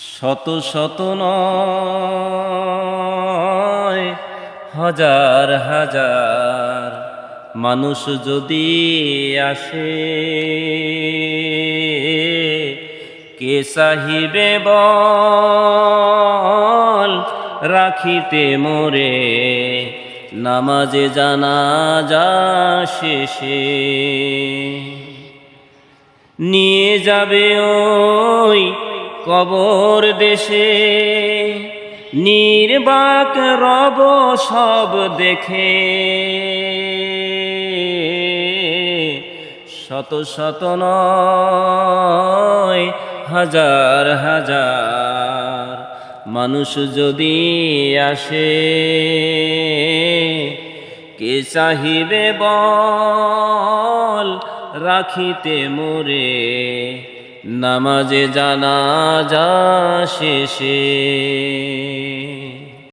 শত শত নয়, হাজার হাজার মানুষ যদি আসে, কে সাহিবে বল রাখিতে মোরে? নামাজে জানা যা শেষে নিয়ে যাবে ওই কবর দেশে নির্বাক রব সব দেখে। শত শত নয়, হাজার হাজার মানুষ যদি আসে, কে চাহিবে বল রাখিতে মোরে? নামাজে জানা যা শেষে